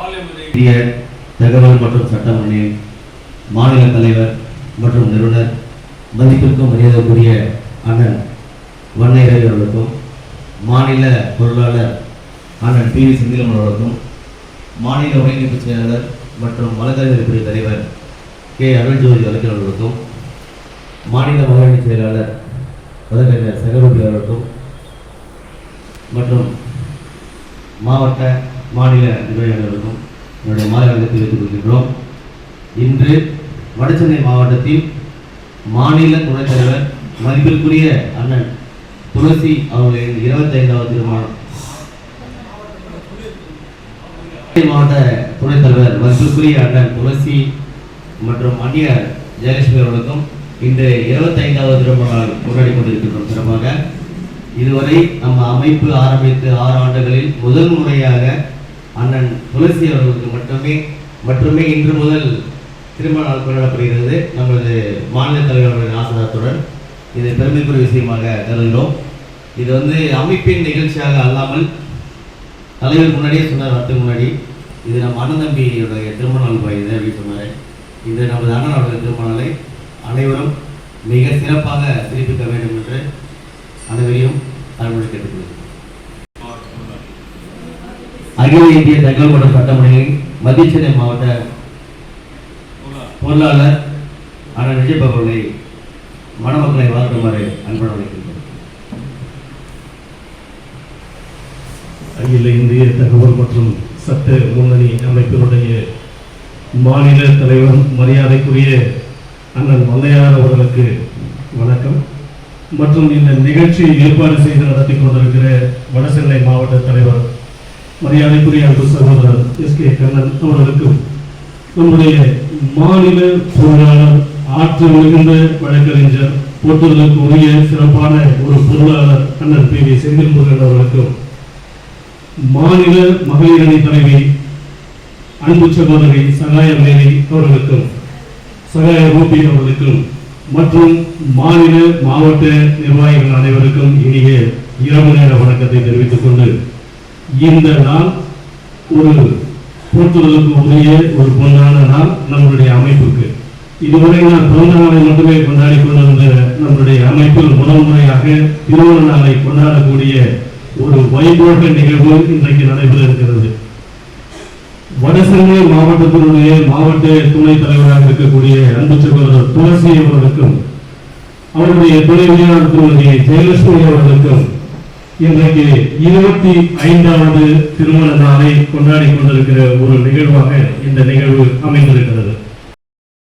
இந்திய தகவல் மற்றும் சட்டமன்ற மாநில தலைவர் மற்றும் நிறுவனர் மதிப்பிற்கும் மரியாதைக்குரிய அண்ணன் வன்னையரவி அவர்களுக்கும் மாநில பொருளாளர் அண்ணன் பி வி செந்திலமன் அவர்களுக்கும் மாநில ஒருங்கிணைப்பு செயலாளர் மற்றும் வழக்கறிஞர் பிரிவு தலைவர் கே. அருள்ஜோதி வழக்கில் அவர்களுக்கும் மாநில மகளிர் செயலாளர் வழக்கறிஞர் சகரூபி அவர்களுக்கும் மற்றும் மாவட்ட மாநில நிர்வாகிகளுக்கும் என்னுடைய மாலை தெரிவித்துக் கொள்கின்றோம். இன்று வடசென்னை மாவட்டத்தில் மாநில துணைத் தலைவர் மதிப்பிற்குரிய அண்ணன் துளசி அவர்களின் இருபத்தைந்தாவது திருமணம். மாவட்ட துணைத் தலைவர் மதிப்பிற்குரிய அண்ணன் துளசி மற்றும் அந்நிய ஜெயலட்சுமி அவர்களுக்கும் இன்று இருபத்தைந்தாவது திருமண நாள் கொண்டாடி கொண்டிருக்கின்றோம் சிறப்பாக. இதுவரை நம்ம அமைப்பு ஆரம்பித்து ஆறு ஆண்டுகளில் முதல் முறையாக அண்ணன் துளசி அவர்களுக்கு மட்டுமே மட்டுமே இன்று முதல் திருமண நாள் கொண்டாடப்படுகிறது. நமது மாநில தலைவர்களின் ஆசிரியத்துடன் இது பெருமைக்குரிய விஷயமாக கருதுகிறோம். இது வந்து அமைப்பின் நிகழ்ச்சியாக அல்லாமல் தலைவர் முன்னாடியே சொன்னார் வரத்துக்கு முன்னாடி. இது நம்ம அண்ணன் தம்பியுடைய திருமண நாள் பாயுது அப்படின்னு சொன்னார். இது நமது அண்ணன் அவர்கள் திருமண நாளை அனைவரும் மிக சிறப்பாக சிரிப்பிக்க வேண்டும் என்று அனைவரையும் தமிழ் கேட்டுக்கொள்கிறேன். அகில இந்திய தகவல் மற்றும் சட்டமணியின் மத்திய சென்னை மாவட்ட பொருளாளர் அண்ணன் விஜய் அவர்களை மணமக்களை வாழ்த்துமாறு அன்புடன் அழைக்கின்றோம் அகில இந்திய தகவல் மற்றும் சட்ட முன்னணி அமைப்பினுடைய மாநில தலைவர் மரியாதைக்குரிய அண்ணன் மல்லையார் அவர்களுக்கு வணக்கம். மற்றும் இந்த நிகழ்ச்சியை ஏற்பாடு செய்து நடத்தி கொண்டிருக்கிற வடசென்னை மாவட்ட தலைவர் மரியாதைக்குரிய அன்பு சகோதரர் எஸ். கே. கண்ணன் அவர்களுக்கும் நம்முடைய மாநில பொருளாளர் ஆற்றல் மிகுந்த வழக்கறிஞர் போற்றுதலுக்கு உரிய சிறப்பான ஒரு பொருளாளர் அண்ணன் பி. வி. செந்தில்முருகன் அவர்களுக்கும் மாநில மகளிர் அணி தலைவி அன்பு சகோதரி சகாய மேரி அவர்களுக்கும் சகாய ரூபி அவர்களுக்கும் மற்றும் மாநில மாவட்ட நிர்வாகிகள் அனைவருக்கும் இனிய இரவு நேர வணக்கத்தை தெரிவித்துக் கொண்டு இந்த நாள் ஒரு போற்றுதலுக்கு உரிய ஒரு பொன்னான நாள் நம்மளுடைய அமைப்புக்கு. இதுவரை நான் பிறந்த நாளை மட்டுமே கொண்டாடி கொண்டிருந்த நம்மளுடைய அமைப்பில் முதல் முறையாக திருமண நாளை கொண்டாடக்கூடிய ஒரு வைபோக நிகழ்வு இன்றைக்கு நடைபெற இருக்கிறது. வடசென்னை மாவட்டத்தினுடைய மாவட்ட துணைத் தலைவராக இருக்கக்கூடிய அன்பு சகோதரர் துளசி அவர்களுக்கும் அவருடைய துணை திருமதி ஜெயலட்சுமி அவர்களுக்கும் இன்றைக்கு இருபத்தி ஐந்தாவது திருமண நாளை கொண்டாடி கொண்டிருக்கிற ஒரு நிகழ்வாக இந்த நிகழ்வு அமைந்திருக்கிறது.